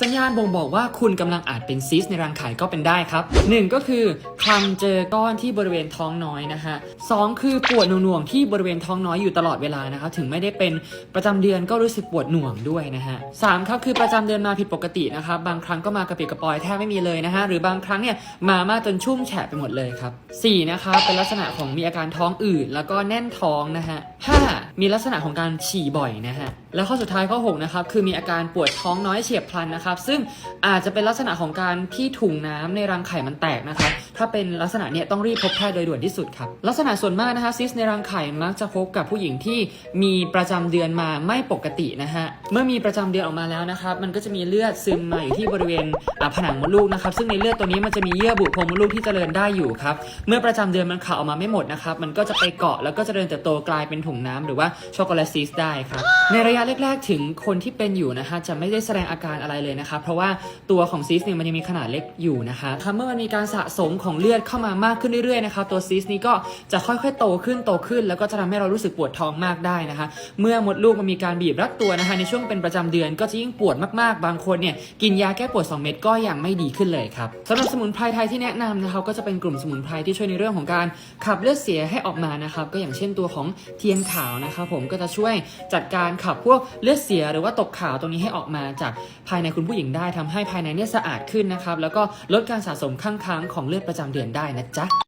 สัญญาณบ่งบอกว่าคุณกำลังอาจเป็นซิสในรังไข่ก็เป็นได้ครับหนึ่งก็คือคลำเจอก้อนที่บริเวณท้องน้อยนะฮะสองคือปวดหน่วงที่บริเวณท้องน้อยอยู่ตลอดเวลานะครับถึงไม่ได้เป็นประจำเดือนก็รู้สึกปวดหน่วงด้วยนะฮะสามครับคือประจำเดือนมาผิดปกตินะครับบางครั้งก็มากระปิดกระปอยแทบไม่มีเลยนะฮะหรือบางครั้งเนี่ยมามากจนชุ่มแฉะไปหมดเลยครับสี่นะครับเป็นลักษณะของมีอาการท้องอืดแล้วก็แน่นท้องนะฮะห้ามีลักษณะของการฉี่บ่อยนะฮะแล้วข้อสุดท้ายข้อหกนะครับคือมีอาการปวดท้องน้อยเฉียบพลันนะครับ ซึ่งอาจจะเป็นลักษณะของการที่ถุงน้ำในรังไข่มันแตกนะครับ ถ้าเป็นลักษณะเนี้ยต้องรีบพบแพทย์โดยด่วนที่สุดครับ ลักษณะส่วนมากนะคะซิสในรังไข่มักจะพบกับผู้หญิงที่มีประจำเดือนมาไม่ปกตินะฮะเมื่อมีประจำเดือนออกมาแล้วนะครับ มันก็จะมีเลือดซึมมาอยู่ที่บริเวณผนังมดลูกนะครับ ซึ่งในเลือดตัวนี้มันจะมีเยื่อบุโพรงมดลูกที่เจริญได้อยู่ครับเมื่อประจำเดือนมันขาดออกมาไม่หมดนะครับมันก็จะไปเกาะแล้วก็เจริญเติบโตกลายเป็นถุงน้ำหรือว่าช็อกโกแลตซิสได้ครับในระยะแรกๆ ถึงคนที่เป็นอยู่นะฮะจะไม่ได้แสดงอาการอะไรเลยนะครับเพราะว่าตัวของซิสเนี่ยมันยังมีขนาดเล็กอยู่นะคะคเมื่อมันมีการสะสมของเลือดเข้ามามากขึ้นเรื่อยๆนะครับตัวซิสนี้ก็จะค่อยๆ โตขึ้นโตขึ้น แล้วก็จะทำให้เรารู้สึกปวดท้องมากได้นะคะ เมื่อมดลูกมันมีการบีบรัดตัวนะคะ ในช่วงเป็นประจำเดือนก็จะยิ่งปวดมากๆ บางคนเนี่ยกินยาแก้ปวด 2 เม็ดก็ยังไม่ดีขึ้นเลยครับสำหรับสมุนไพรไทยที่แนะนำนะครับก็จะเป็นกลุ่มสมุนไพรที่ช่วยในเรื่องของการขับเลือดเสียให้ออกมานะครับก็อย่างเช่นตัวของเทียนขาวนะครับผมก็จะช่วยจัดการขับพวกเลือดเสียหรือว่าตกขาวตรงนี้ให้ออกมาจากภายในคุณผู้หญิงได้ทำให้ภายในเนี่ยสะอาดขึ้นนะครับแล้วก็ลดการสะสมข้างค้างของเลือดประจำเดือนได้นะจ๊ะ